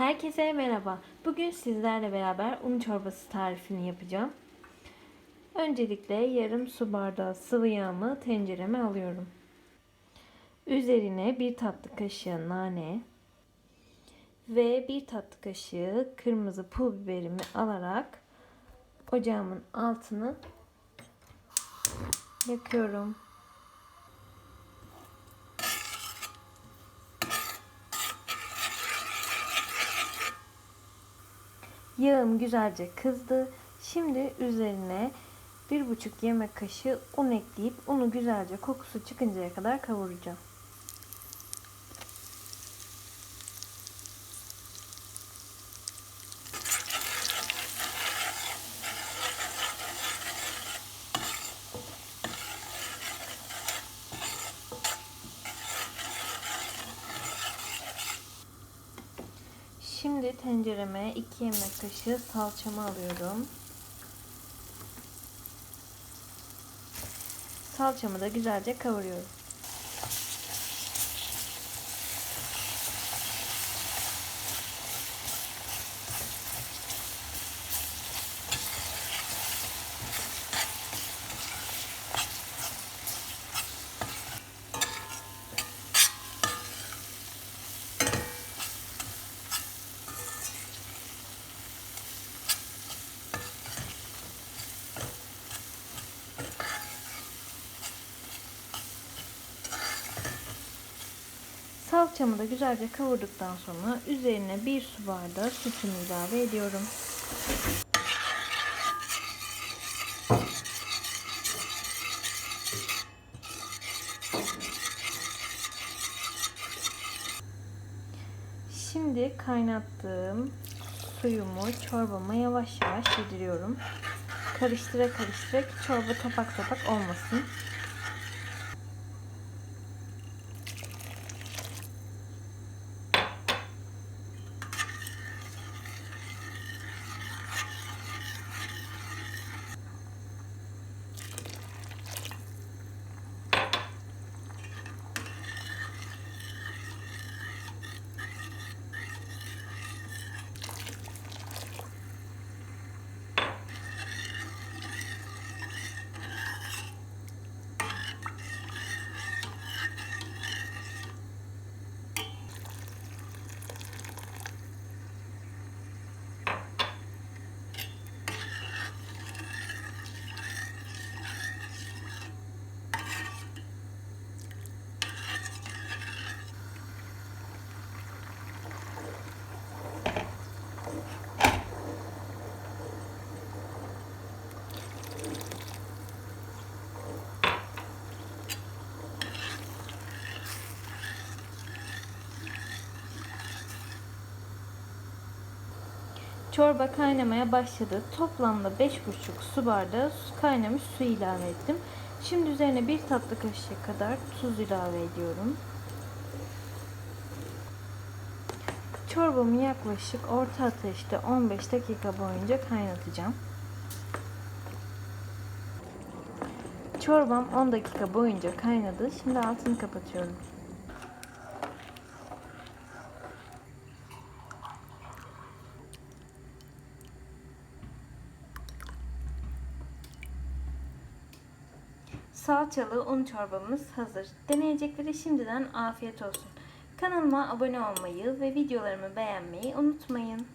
Herkese merhaba. Bugün sizlerle beraber un çorbası tarifini yapacağım. Öncelikle yarım su bardağı sıvı yağımı tencereme alıyorum. Üzerine bir tatlı kaşığı nane ve bir tatlı kaşığı kırmızı pul biberimi alarak ocağımın altını yakıyorum. Yağım güzelce kızdı. Şimdi üzerine bir buçuk yemek kaşığı un ekleyip unu güzelce kokusu çıkıncaya kadar kavuracağım. Şimdi tencereme 2 yemek kaşığı salçamı alıyorum. Salçamı da güzelce kavuruyorum. Salçamı da güzelce kavurduktan sonra üzerine bir su bardağı sütümü ilave ediyorum. Şimdi kaynattığım suyumu çorbama yavaş yavaş yediriyorum. Karıştıra karıştıra ki çorba topak topak olmasın. Çorba kaynamaya başladı. Toplamda 5,5 su bardağı kaynamış su ilave ettim. Şimdi üzerine bir tatlı kaşığı kadar tuz ilave ediyorum. Çorbamı yaklaşık orta ateşte 15 dakika boyunca kaynatacağım. Çorbam 10 dakika boyunca kaynadı. Şimdi altını kapatıyorum. Salçalı un çorbamız hazır. Deneyeceklere şimdiden afiyet olsun. Kanalıma abone olmayı ve videolarımı beğenmeyi unutmayın.